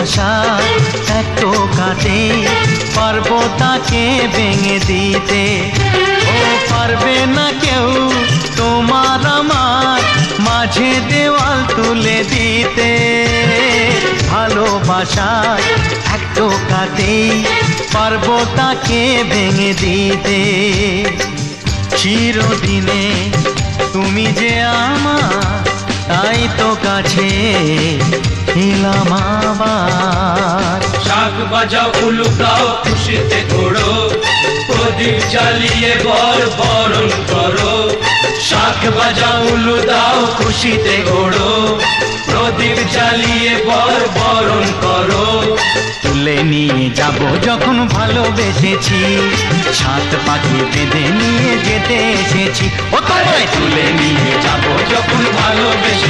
ভালোবাসা এত কাটে পারব তাকে ভেঙে দিতে। ও পারবে না কেউ তোমার আমার মাঝে দেওয়াল তুলে দিতে। ভালোবাসা এত কাটে পারব তাকে ভেঙে দিতে। চিরদিনে তুমি যে আমার, তাই তো কাছে। এলাম আবার। শাক বাজাও উলুকাও খুশিতে ঘোড়ো প্রদীপ জ্বালিয়ে বর বরণ করো। শাক বাজাও উলু দাও খুশিতে ঘোড়ো প্রদীপ জ্বালিয়ে বর বরণ করো। তুলে নিয়ে যাব যখন ভালোবেসেছি। সাত পাখি বেঁধে নিয়ে যেতে এসেছি। ও তুলে নিয়ে যাব যখন ভালোবেসেছি।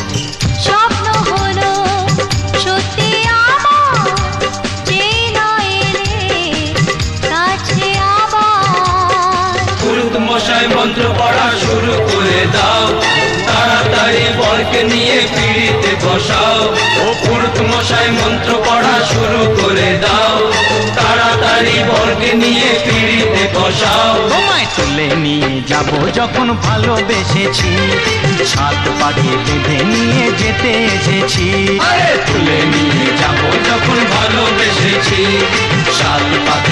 মশাই মন্ত্র পড়া শুরু করে দাও। তাড়াতাড়ি বরকে নিয়ে পিড়িতে বসাও। ও পুরুত মশাই মন্ত্র পড়া শুরু করে দাও। তাড়াতাড়ি বরকে নিয়ে পিড়িতে বসাও। তোমায় তুলে নিয়ে যাব যখন ভালোবেসেছি। সাত পাখি বেঁধে নিয়ে যেতে এসেছি। তুলে নিয়ে যাব যখন ভালোবেসেছি। সাত পাখে